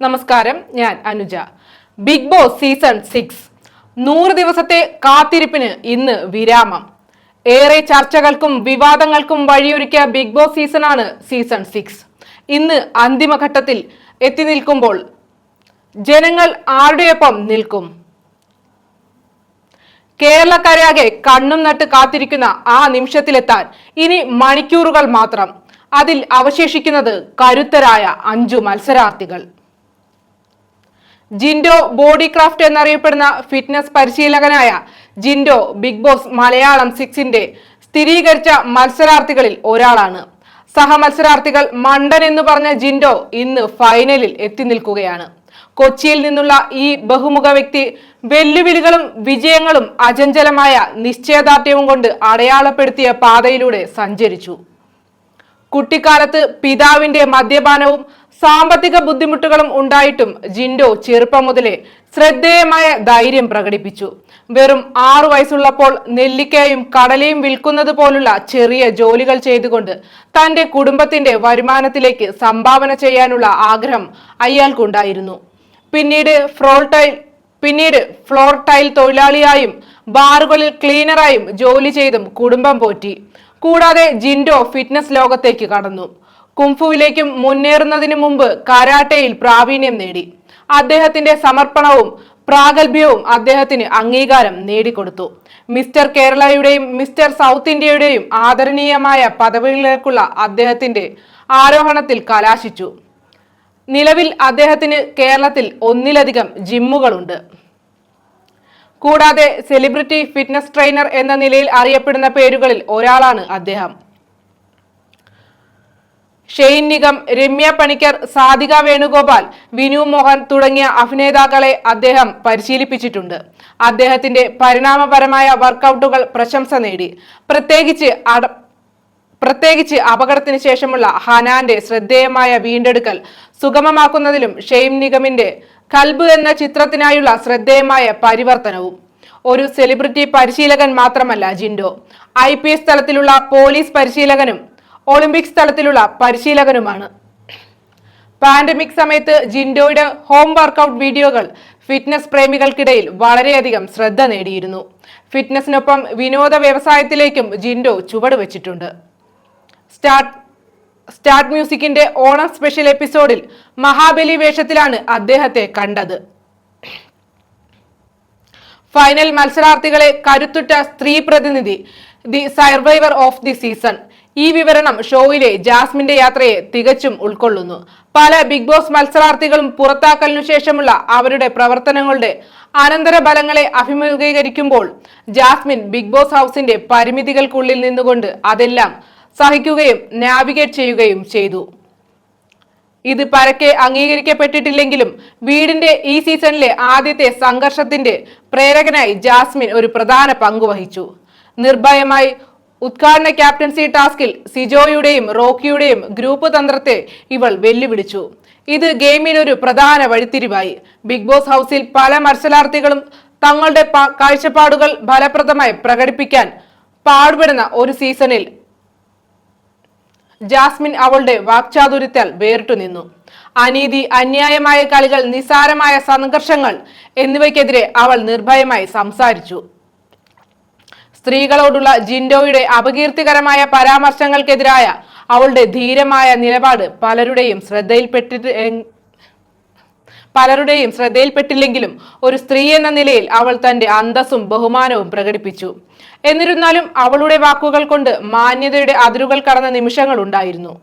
നമസ്കാരം ഞാൻ Anuja. Bigg Boss season six നൂറ് ദിവസത്തെ കാത്തിരിപ്പിന് ഇന്ന് വിരാമം. ഏറെ ചർച്ചകൾക്കും വിവാദങ്ങൾക്കും വഴിയൊരുക്കിയ ബിഗ് ബോസ് സീസണാണ് സീസൺ സിക്സ് ഇന്ന് അന്തിമഘട്ടത്തിൽ എത്തി നിൽക്കുമ്പോൾ ജനങ്ങൾ ആരുടെയൊപ്പം നിൽക്കും? കേരളക്കരയാകെ കണ്ണും നട്ട് കാത്തിരിക്കുന്ന ആ നിമിഷത്തിലെത്താൻ ഇനി മണിക്കൂറുകൾ മാത്രം. അതിൽ അവശേഷിക്കുന്നത് കരുത്തരായ അഞ്ചു മത്സരാർത്ഥികൾ. ജിൻഡോ ബോഡി ക്രാഫ്റ്റ് എന്നറിയപ്പെടുന്ന ഫിറ്റ്നസ് പരിശീലകനായ ജിൻഡോ ബിഗ് ബോസ് മലയാളം സിക്സിന്റെ സ്ഥിരീകരിച്ച മത്സരാർത്ഥികളിൽ ഒരാളാണ്. സഹമത്സരാർത്ഥികൾ മണ്ടൻ എന്ന് പറഞ്ഞ ജിൻഡോ ഇന്ന് ഫൈനലിൽ എത്തി നിൽക്കുകയാണ്. കൊച്ചിയിൽ നിന്നുള്ള ഈ ബഹുമുഖ വ്യക്തി വെല്ലുവിളികളും വിജയങ്ങളും അചഞ്ചലമായ നിശ്ചയദാർഢ്യവും കൊണ്ട് അടയാളപ്പെടുത്തിയ പാതയിലൂടെ സഞ്ചരിച്ചു. കുട്ടിക്കാലത്ത് പിതാവിന്റെ മദ്യപാനവും സാമ്പത്തിക ബുദ്ധിമുട്ടുകളും ഉണ്ടായിട്ടും ജിൻഡോ ചെറുപ്പം മുതലേ ശ്രദ്ധേയമായ ധൈര്യം പ്രകടിപ്പിച്ചു. വെറും ആറു വയസ്സുള്ളപ്പോൾ നെല്ലിക്കയും കടലയും വിൽക്കുന്നത് പോലുള്ള ചെറിയ ജോലികൾ ചെയ്തുകൊണ്ട് തന്റെ കുടുംബത്തിന്റെ വരുമാനത്തിലേക്ക് സംഭാവന ചെയ്യാനുള്ള ആഗ്രഹം അയാൾക്കുണ്ടായിരുന്നു. പിന്നീട് ഫ്രോൾടൈൽ ടൈൽ പിന്നീട് ഫ്ലോർ ടൈൽ തൊഴിലാളിയായും ബാറുകളിൽ ക്ലീനറായും ജോലി ചെയ്തും കുടുംബം പോറ്റി. കൂടാതെ ജിൻഡോ ഫിറ്റ്നസ് ലോകത്തേക്ക് കടന്നു. കുംഫുവിലേക്കും മുന്നേറുന്നതിന് മുമ്പ് കരാട്ടയിൽ പ്രാവീണ്യം നേടി. അദ്ദേഹത്തിന്റെ സമർപ്പണവും പ്രാഗൽഭ്യവും അദ്ദേഹത്തിന് അംഗീകാരം നേടിക്കൊടുത്തു. മിസ്റ്റർ കേരളയുടെയും മിസ്റ്റർ സൗത്ത് ഇന്ത്യയുടെയും ആദരണീയമായ പദവികളിലേക്കുള്ള അദ്ദേഹത്തിന്റെ ആരോഹണത്തിൽ കലാശിച്ചു. നിലവിൽ അദ്ദേഹത്തിന് കേരളത്തിൽ ഒന്നിലധികം ജിമ്മുകളുണ്ട്. കൂടാതെ സെലിബ്രിറ്റി ഫിറ്റ്നസ് ട്രെയിനർ എന്ന നിലയിൽ അറിയപ്പെടുന്ന പേരുകളിൽ ഒരാളാണ് അദ്ദേഹം. ഷെയ്ൻ നിഗം രമ്യ പണിക്കർ സാധിക വേണുഗോപാൽ വിനു മോഹൻ തുടങ്ങിയ അഭിനേതാക്കളെ അദ്ദേഹം പരിശീലിപ്പിച്ചിട്ടുണ്ട്. അദ്ദേഹത്തിന്റെ പരിണാമപരമായ വർക്കൗട്ടുകൾ പ്രശംസ നേടി. പ്രത്യേകിച്ച് പ്രത്യേകിച്ച് അപകടത്തിന് ശേഷമുള്ള ഹനാന്റെ ശ്രദ്ധേയമായ വീണ്ടെടുക്കൽ സുഗമമാക്കുന്നതിലും ഷെയ്ം നിഗമിന്റെ കൽബ് എന്ന ചിത്രത്തിനായുള്ള ശ്രദ്ധേയമായ പരിവർത്തനവും. ഒരു സെലിബ്രിറ്റി പരിശീലകൻ മാത്രമല്ല ജിൻഡോ. ഐ പി എസ് തലത്തിലുള്ള പോലീസ് പരിശീലകനും ഒളിമ്പിക്സ് തലത്തിലുള്ള പരിശീലകനുമാണ്. പാൻഡമിക് സമയത്ത് ജിൻഡോയുടെ ഹോം വർക്കൗട്ട് വീഡിയോകൾ ഫിറ്റ്നസ് പ്രേമികൾക്കിടയിൽ വളരെയധികം ശ്രദ്ധ നേടിയിരുന്നു. ഫിറ്റ്നസിനൊപ്പം വിനോദ വ്യവസായത്തിലേക്കും ജിൻഡോ ചുവടുവെച്ചിട്ടുണ്ട് സ്റ്റാർട്ട് സ്റ്റാർട്ട് മ്യൂസിക്കിന്റെ ഓണം സ്പെഷ്യൽ എപ്പിസോഡിൽ മഹാബലി വേഷത്തിലാണ് അദ്ദേഹത്തെ കണ്ടത്. ഫൈനൽ മത്സരാർത്ഥികളെ കരുത്തുറ്റ സ്ത്രീ പ്രതിനിധി the survivor of the season. ഈ വിവരണം ഷോയിലെ ജാസ്മിന്റെ യാത്രയെ തികച്ചും ഉൾക്കൊള്ളുന്നു. പല ബിഗ് ബോസ് മത്സരാർത്ഥികളും പുറത്താക്കലിനു ശേഷമുള്ള അവരുടെ പ്രവർത്തനങ്ങളുടെ അനന്തരഫലങ്ങളെ അഭിമുഖീകരിക്കുമ്പോൾ ജാസ്മിൻ ബിഗ് ബോസ് ഹൗസിന്റെ പരിമിതികൾക്കുള്ളിൽ നിന്നുകൊണ്ട് അതെല്ലാം സഹിക്കുകയും നാവിഗേറ്റ് ചെയ്യുകയും ചെയ്തു. ഇത് പരക്കെ അംഗീകരിക്കപ്പെട്ടിട്ടില്ലെങ്കിലും വീടിന്റെ ഈ സീസണിലെ ആദ്യത്തെ സംഘർഷത്തിന്റെ പ്രേരകനായി ജാസ്മിൻ ഒരു പ്രധാന പങ്കുവഹിച്ചു നിർഭയമായി ഉദ്ഘാടന ക്യാപ്റ്റൻസി ടാസ്കിൽ സിജോയുടെയും റോക്കിയുടെയും ഗ്രൂപ്പ് തന്ത്രത്തെ ഇവൾ വെല്ലുവിളിച്ചു. ഇത് ഗെയിമിൽ ഒരു പ്രധാന വഴിത്തിരിവായി. ബിഗ് ബോസ് ഹൗസിൽ പല മത്സരാർത്ഥികളും തങ്ങളുടെ കാഴ്ചപ്പാടുകൾ ഫലപ്രദമായി പ്രകടിപ്പിക്കാൻ പാടുപെടുന്ന ഒരു സീസണിൽ ജാസ്മിൻ അവളുടെ വാക്ചാതുര്യത്താൽ വേറിട്ടു നിന്നു. അനീതി അന്യായമായ കളികൾ നിസാരമായ സംഘർഷങ്ങൾ എന്നിവയ്ക്കെതിരെ അവൾ നിർഭയമായി സംസാരിച്ചു. സ്ത്രീകളോടുള്ള ജിൻഡോയുടെ അപകീർത്തികരമായ പരാമർശങ്ങൾക്കെതിരായ അവളുടെ ധീരമായ നിലപാട് പലരുടെയും ശ്രദ്ധയിൽപ്പെട്ടിട്ട് പലരുടെയും ശ്രദ്ധയിൽപ്പെട്ടില്ലെങ്കിലും ഒരു സ്ത്രീ എന്ന നിലയിൽ അവൾ തന്റെ അന്തസ്സും ബഹുമാനവും പ്രകടിപ്പിച്ചു. എന്നിരുന്നാലും അവളുടെ വാക്കുകൾ കൊണ്ട് മാന്യതയുടെ അതിരുകൾ കടന്ന നിമിഷങ്ങൾ ഉണ്ടായിരുന്നു.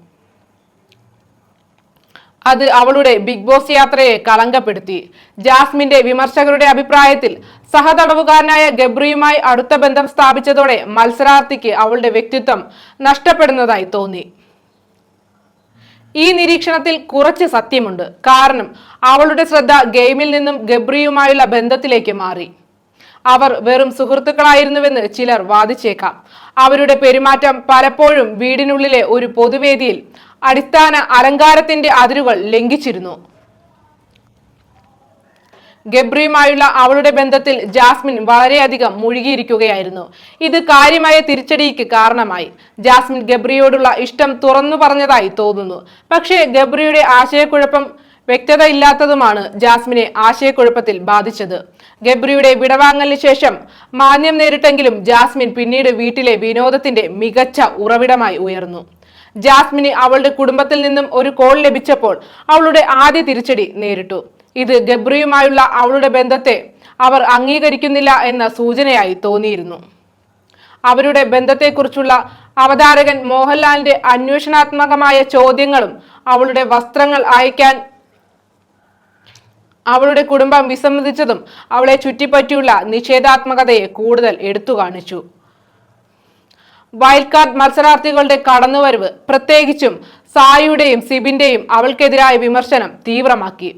അത് അവളുടെ ബിഗ് ബോസ് യാത്രയെ കളങ്കപ്പെടുത്തി. ജാസ്മിന്റെ വിമർശകരുടെ അഭിപ്രായത്തിൽ സഹതടവുകാരനായ ഗബ്രിയുമായി അടുത്ത ബന്ധം സ്ഥാപിച്ചതോടെ മത്സരാർത്ഥിക്ക് അവളുടെ വ്യക്തിത്വം നഷ്ടപ്പെടുന്നതായി തോന്നി. ഈ നിരീക്ഷണത്തിൽ കുറച്ച് സത്യമുണ്ട്. കാരണം അവളുടെ ശ്രദ്ധ ഗെയിമിൽ നിന്നും ഗബ്രിയുമായുള്ള ബന്ധത്തിലേക്ക് മാറി. അവർ വെറും സുഹൃത്തുക്കളായിരുന്നുവെന്ന് ചിലർ വാദിച്ചേക്കാം. അവരുടെ പെരുമാറ്റം പലപ്പോഴും വീടിനുള്ളിലെ ഒരു പൊതുവേദിയിൽ അടിസ്ഥാന അലങ്കാരത്തിന്റെ അതിരുകൾ ലംഘിച്ചിരുന്നു. ഗബ്രിയുമായുള്ള അവളുടെ ബന്ധത്തിൽ ജാസ്മിൻ വളരെയധികം മുഴുകിയിരിക്കുകയായിരുന്നു. ഇത് കാര്യമായ തിരിച്ചടിക്ക് കാരണമായി. ജാസ്മിൻ ഗബ്രിയോടുള്ള ഇഷ്ടം തുറന്നു പറഞ്ഞതായി തോന്നുന്നു. പക്ഷേ ഗബ്രിയുടെ ആശയക്കുഴപ്പം വ്യക്തത ഇല്ലാത്തതുമാണ് ജാസ്മിനെ ആശയക്കുഴപ്പത്തിൽ ബാധിച്ചത്. ഗബ്രിയുടെ വിടവാങ്ങലിന് ശേഷം മാന്യം നേരിട്ടെങ്കിലും ജാസ്മിൻ പിന്നീട് വീട്ടിലെ വിനോദത്തിന്റെ മികച്ച ഉറവിടമായി ഉയർന്നു. ജാസ്മിന് അവളുടെ കുടുംബത്തിൽ നിന്നും ഒരു കോൾ ലഭിച്ചപ്പോൾ അവളുടെ ആദ്യ തിരിച്ചടി നേരിട്ടു. ഇത് ഗബ്രിയുമായുള്ള അവളുടെ ബന്ധത്തെ അവർ അംഗീകരിക്കുന്നില്ല എന്ന സൂചനയായി തോന്നിയിരുന്നു. അവരുടെ ബന്ധത്തെക്കുറിച്ചുള്ള അവതാരകൻ മോഹൻലാലിന്റെ അന്വേഷണാത്മകമായ ചോദ്യങ്ങളും അവളുടെ വസ്ത്രങ്ങൾ അയക്കാൻ അവളുടെ കുടുംബം വിസമ്മതിച്ചതും അവളെ ചുറ്റിപ്പറ്റിയുള്ള നിഷേധാത്മകതയെ കൂടുതൽ എടുത്തു കാണിച്ചു. വൈൽഡ് കാർഡ് മത്സരാർത്ഥികളുടെ കടന്നുവരവ് പ്രത്യേകിച്ചും സായിയുടെയും സിബിന്റെയും അവൾക്കെതിരായ വിമർശനം തീവ്രമാക്കി.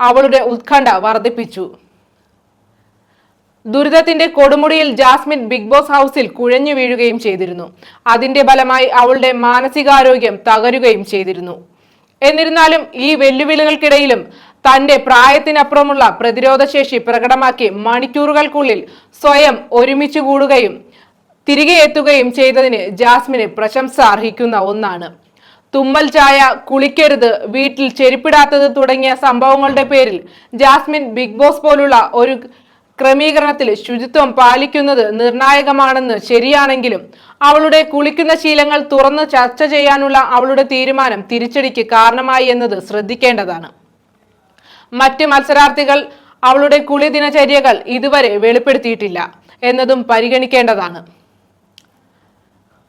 അവളുടെ ഉത്കണ്ഠ വർദ്ധിപ്പിച്ചു. ദുരിതത്തിന്റെ കൊടുമുടിയിൽ ജാസ്മിൻ ബിഗ് ബോസ് ഹൗസിൽ കുഴഞ്ഞു വീഴുകയും ചെയ്തിരുന്നു. അതിന്റെ ഫലമായി അവളുടെ മാനസികാരോഗ്യം തകരുകയും ചെയ്തിരുന്നു. എന്നിരുന്നാലും ഈ വെല്ലുവിളികൾക്കിടയിലും തന്റെ പ്രായത്തിനപ്പുറമുള്ള പ്രതിരോധശേഷി പ്രകടമാക്കി മണിക്കൂറുകൾക്കുള്ളിൽ സ്വയം ഒരുമിച്ച് കൂടുകയും തിരികെ എത്തുകയും ചെയ്തതിന് ജാസ്മിന് പ്രശംസ അർഹിക്കുന്ന ഒന്നാണ്. തുമ്മൽ ചായ കുളിക്കരുത് വീട്ടിൽ ചെരുപ്പിടാത്തത് തുടങ്ങിയ സംഭവങ്ങളുടെ പേരിൽ ജാസ്മിൻ ബിഗ് ബോസ് പോലുള്ള ഒരു ക്രമീകരണത്തിൽ ശുചിത്വം പാലിക്കുന്നത് നിർണായകമാണെന്ന് ശരിയാണെങ്കിലും അവളുടെ കുളിക്കുന്ന ശീലങ്ങൾ തുറന്ന് ചർച്ച ചെയ്യാനുള്ള അവളുടെ തീരുമാനം തിരിച്ചടിക്ക് കാരണമായി എന്നത് ശ്രദ്ധിക്കേണ്ടതാണ്. മറ്റ് മത്സരാർത്ഥികൾ അവളുടെ കുളി ദിനചര്യകൾ ഇതുവരെ വെളിപ്പെടുത്തിയിട്ടില്ല എന്നതും പരിഗണിക്കേണ്ടതാണ്.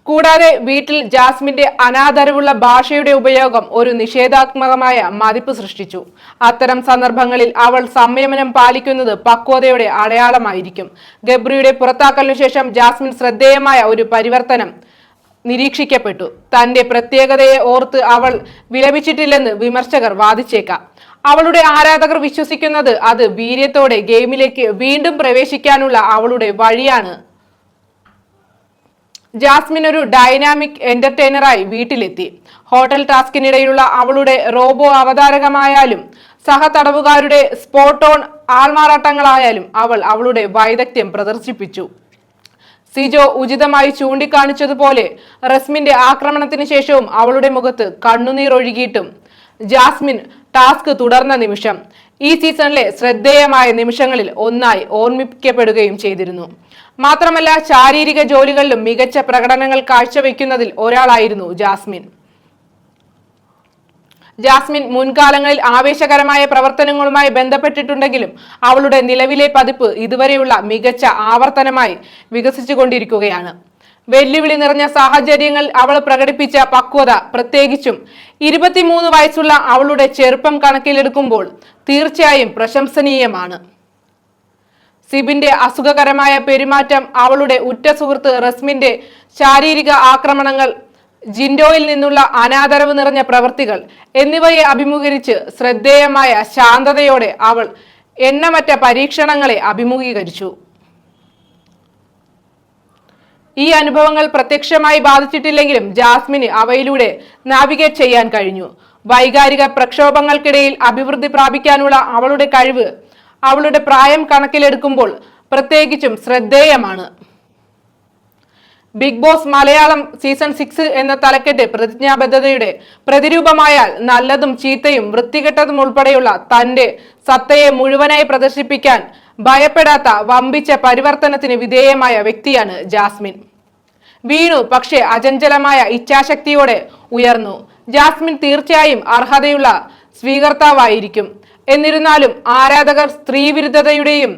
കൂടാതെ വീട്ടിൽ ജാസ്മിന്റെ അനാദരവുള്ള ഭാഷയുടെ ഉപയോഗം ഒരു നിഷേധാത്മകമായ മതിപ്പ് സൃഷ്ടിച്ചു. അത്തരം സന്ദർഭങ്ങളിൽ അവൾ സംയമനം പാലിക്കുന്നത് പക്വതയുടെ അടയാളമായിരിക്കും. ഗബ്രിയുടെ പുറത്താക്കലിനു ശേഷം ജാസ്മിൻ ശ്രദ്ധേയമായ ഒരു പരിവർത്തനം നിരീക്ഷിക്കപ്പെട്ടു. തന്റെ പ്രത്യേകതയെ ഓർത്ത് അവൾ വിലപിച്ചിട്ടില്ലെന്ന് വിമർശകർ വാദിച്ചേക്കാം. അവളുടെ ആരാധകർ വിശ്വസിക്കുന്നത് അത് വീര്യത്തോടെ ഗെയിമിലേക്ക് വീണ്ടും പ്രവേശിക്കാനുള്ള അവളുടെ വഴിയാണ്. ജാസ്മിൻ ഒരു ഡൈനാമിക് എന്റർടൈനറായി വീട്ടിലെത്തി. ഹോട്ടൽ ടാസ്കിനിടയിലുള്ള അവളുടെ റോബോ അവതാരകമായാലും സഹതടവുകാരുടെ സ്പോട്ട് ഓൺ ആൾമാറാട്ടങ്ങളായാലും അവൾ അവളുടെ വൈദഗ്ധ്യം പ്രദർശിപ്പിച്ചു. സിജോ ഉചിതമായി ചൂണ്ടിക്കാണിച്ചതുപോലെ റസ്മിന്റെ ആക്രമണത്തിന് ശേഷവും അവളുടെ മുഖത്ത് കണ്ണുനീർ ഒഴുകിയിട്ടും ജാസ്മിൻ ടാസ്ക് തുടർന്ന നിമിഷം ഈ സീസണിലെ ശ്രദ്ധേയമായ നിമിഷങ്ങളിൽ ഒന്നായി ഓർമ്മിക്കപ്പെടുകയും ചെയ്തിരുന്നു. മാത്രമല്ല ശാരീരിക ജോലികളിലും മികച്ച പ്രകടനങ്ങൾ കാഴ്ചവെക്കുന്നതിൽ ഒരാളായിരുന്നു ജാസ്മിൻ. ജാസ്മിൻ മുൻകാലങ്ങളിൽ ആവേശകരമായ പ്രവർത്തനങ്ങളുമായി ബന്ധപ്പെട്ടിട്ടുണ്ടെങ്കിലും അവളുടെ നിലവിലെ പതിപ്പ് ഇതുവരെയുള്ള മികച്ച ആവർത്തനമായി വികസിച്ചുകൊണ്ടിരിക്കുകയാണ്. വെല്ലുവിളി നിറഞ്ഞ സാഹചര്യങ്ങളിൽ അവൾ പ്രകടിപ്പിച്ച പക്വത പ്രത്യേകിച്ചും ഇരുപത്തിമൂന്ന് വയസ്സുള്ള അവളുടെ ചെറുപ്പം കണക്കിലെടുക്കുമ്പോൾ തീർച്ചയായും പ്രശംസനീയമാണ്. സിബിന്റെ അസുഖകരമായ പെരുമാറ്റം അവളുടെ ഉറ്റ സുഹൃത്ത് റസ്മിന്റെ ശാരീരിക ആക്രമണങ്ങൾ ജിൻഡോയിൽ നിന്നുള്ള അനാദരവ് നിറഞ്ഞ പ്രവൃത്തികൾ എന്നിവയെ അഭിമുഖീകരിച്ച് ശ്രദ്ധേയമായ ശാന്തതയോടെ അവൾ എണ്ണമറ്റ പരീക്ഷണങ്ങളെ അഭിമുഖീകരിച്ചു. ഈ അനുഭവങ്ങൾ പ്രത്യക്ഷമായി ബാധിച്ചിട്ടില്ലെങ്കിലും ജാസ്മിന് അവയിലൂടെ നാവിഗേറ്റ് ചെയ്യാൻ കഴിഞ്ഞു. വൈകാരിക പ്രക്ഷോഭങ്ങൾക്കിടയിൽ അഭിവൃദ്ധി പ്രാപിക്കാനുള്ള അവളുടെ കഴിവ് അവളുടെ പ്രായം കണക്കിലെടുക്കുമ്പോൾ പ്രത്യേകിച്ചും ശ്രദ്ധേയമാണ്. Bigg Boss Malayalam season six എന്ന തലക്കെട്ട് പ്രതിജ്ഞാബദ്ധതയുടെ പ്രതിരൂപമായാൽ നല്ലതും ചീത്തയും വൃത്തികെട്ടതും ഉൾപ്പെടെയുള്ള തന്റെ സത്തയെ മുഴുവനായി പ്രദർശിപ്പിക്കാൻ ഭയപ്പെടാത്ത വമ്പിച്ച പരിവർത്തനത്തിന് വിധേയമായ വ്യക്തിയാണ് ജാസ്മിൻ. വീണു പക്ഷേ അചഞ്ചലമായ ഇച്ഛാശക്തിയോടെ ഉയർന്നു. ജാസ്മിൻ തീർച്ചയായും അർഹതയുള്ള സ്വീകർത്താവായിരിക്കും. എന്നിരുന്നാലും ആരാധകർ സ്ത്രീവിരുദ്ധതയുടെയും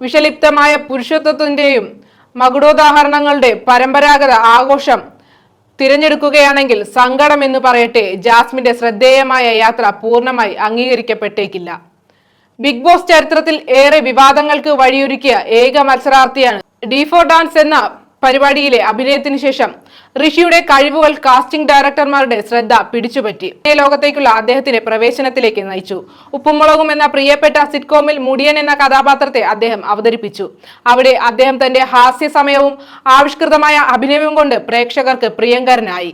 വിഷലിപ്തമായ പുരുഷത്വത്തിന്റെയും മകുടോദാഹരണങ്ങളുടെ പരമ്പരാഗത ആഘോഷം തിരഞ്ഞെടുക്കുകയാണെങ്കിൽ സങ്കടം എന്ന് പറയട്ടെ ജാസ്മിന്റെ ശ്രദ്ധേയമായ യാത്ര പൂർണമായി അംഗീകരിക്കപ്പെട്ടേക്കില്ല. ബിഗ് ബോസ് ചരിത്രത്തിൽ ഏറെ വിവാദങ്ങൾക്ക് വഴിയൊരുക്കിയ ഏക മത്സരാർത്ഥിയാണ് ഡിഫോ ഡാൻസ് എന്ന പരിപാടിയിലെ അഭിനയത്തിന് ശേഷം ഋഷിയുടെ കഴിവുകൾ കാസ്റ്റിംഗ് ഡയറക്ടർമാരുടെ ശ്രദ്ധ പിടിച്ചുപറ്റി. ലോകത്തേക്കുള്ള അദ്ദേഹത്തിന്റെ പ്രവേശനത്തിലേക്ക് നയിച്ചു. ഉപ്പുമുളകും എന്ന പ്രിയപ്പെട്ട സിറ്റ്കോമിൽ മുടിയൻ എന്ന കഥാപാത്രത്തെ അദ്ദേഹം അവതരിപ്പിച്ചു. അവിടെ അദ്ദേഹം തന്റെ ഹാസ്യ സമയവും ആവിഷ്കൃതമായ അഭിനയവും കൊണ്ട് പ്രേക്ഷകർക്ക് പ്രിയങ്കരനായി.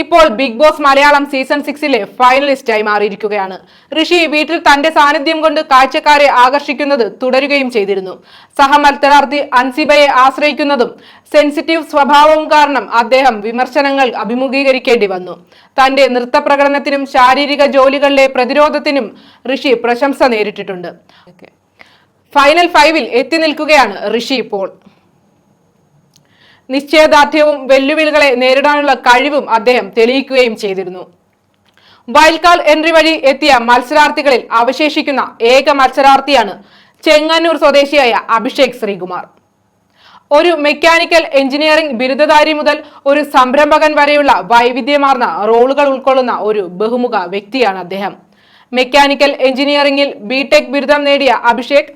ഇപ്പോൾ ബിഗ് ബോസ് മലയാളം സീസൺ സിക്സിലെ ഫൈനലിസ്റ്റായി മാറിയിരിക്കുകയാണ്. ഋഷി വീട്ടിൽ തന്റെ സാന്നിധ്യം കൊണ്ട് കാഴ്ചക്കാരെ ആകർഷിക്കുന്നത് തുടരുകയും ചെയ്തിരുന്നു. സഹമത്സരാർത്ഥി അൻസിബയെ ആശ്രയിക്കുന്നതും സെൻസിറ്റീവ് സ്വഭാവവും കാരണം അദ്ദേഹം വിമർശനങ്ങൾ അഭിമുഖീകരിക്കേണ്ടി വന്നു. തന്റെ നൃത്ത പ്രകടനത്തിനും ശാരീരിക ജോലികളിലെ പ്രതിരോധത്തിനും ഋഷി പ്രശംസ നേരിട്ടിട്ടുണ്ട്. ഫൈനൽ ഫൈവിൽ എത്തി നിൽക്കുകയാണ് ഋഷി ഇപ്പോൾ. നിശ്ചയദാർഢ്യവും വെല്ലുവിളികളെ നേരിടാനുള്ള കഴിവും അദ്ദേഹം തെളിയിക്കുകയും ചെയ്തിരുന്നു. വൈൽഡ് കാർഡ് എൻട്രി വഴി എത്തിയ മത്സരാർത്ഥികളിൽ അവശേഷിക്കുന്ന ഏക മത്സരാർത്ഥിയാണ് ചെങ്ങന്നൂർ സ്വദേശിയായ അഭിഷേക് ശ്രീകുമാർ. ഒരു മെക്കാനിക്കൽ എഞ്ചിനീയറിംഗ് ബിരുദധാരി മുതൽ ഒരു സംരംഭകൻ വരെയുള്ള വൈവിധ്യമാർന്ന റോളുകൾ ഉൾക്കൊള്ളുന്ന ഒരു ബഹുമുഖ വ്യക്തിയാണ് അദ്ദേഹം. മെക്കാനിക്കൽ എഞ്ചിനീയറിംഗിൽ ബിടെക് ബിരുദം നേടിയ അഭിഷേക്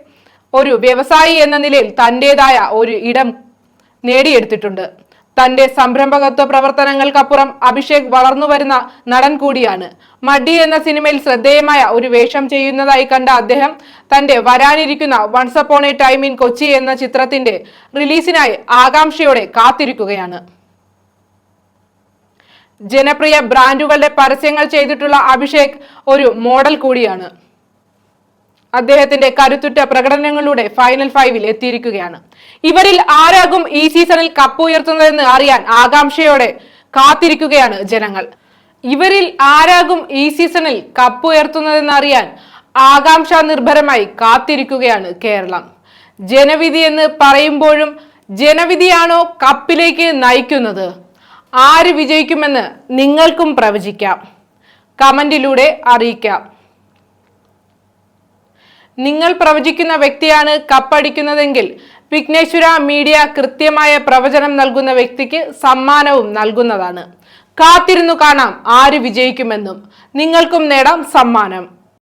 ഒരു വ്യവസായി എന്ന നിലയിൽ തന്റേതായ ഒരു ഇടം നേടിയെടുത്തിട്ടുണ്ട്. തന്റെ സംരംഭകത്വ പ്രവർത്തനങ്ങൾക്കപ്പുറം അഭിഷേക് വളർന്നു വരുന്ന നടൻ കൂടിയാണ്. മഡി എന്ന സിനിമയിൽ ശ്രദ്ധേയമായ ഒരു വേഷം ചെയ്യുന്നതായി കണ്ട അദ്ദേഹം തന്റെ വരാനിരിക്കുന്ന once upon a time in Kochi എന്ന ചിത്രത്തിന്റെ റിലീസിനായി ആകാംക്ഷയോടെ കാത്തിരിക്കുകയാണ്. ജനപ്രിയ ബ്രാൻഡുകളുടെ പരസ്യങ്ങൾ ചെയ്തിട്ടുള്ള അഭിഷേക് ഒരു മോഡൽ കൂടിയാണ്. അദ്ദേഹത്തിന്റെ കരുത്തുറ്റ പ്രകടനങ്ങളിലൂടെ ഫൈനൽ ഫൈവിൽ എത്തിയിരിക്കുകയാണ്. ഇവരിൽ ആരാകും ഈ സീസണിൽ കപ്പ് ഉയർത്തുന്നതെന്ന് അറിയാൻ ആകാംക്ഷയോടെ കാത്തിരിക്കുകയാണ് ജനങ്ങൾ. ഇവരിൽ ആരാകും ഈ സീസണിൽ കപ്പ് ഉയർത്തുന്നതെന്ന് അറിയാൻ ആകാംക്ഷ നിർഭരമായി കാത്തിരിക്കുകയാണ് കേരളം. ജനവിധി എന്ന് പറയുമ്പോഴും ജനവിധിയാണോ കപ്പിലേക്ക് നയിക്കുന്നത്? ആര് വിജയിക്കുമെന്ന് നിങ്ങൾക്കും പ്രവചിക്കാം. കമന്റിലൂടെ അറിയിക്കാം. നിങ്ങൾ പ്രവചിക്കുന്ന വ്യക്തിയാണ് കപ്പടിക്കുന്നതെങ്കിൽ വിഘ്നേശ്വര മീഡിയ കൃത്യമായ പ്രവചനം നൽകുന്ന വ്യക്തിക്ക് സമ്മാനവും നൽകുന്നതാണ്. കാത്തിരുന്നു കാണാം ആര് വിജയിക്കുമെന്നും. നിങ്ങൾക്കും നേടാം സമ്മാനം.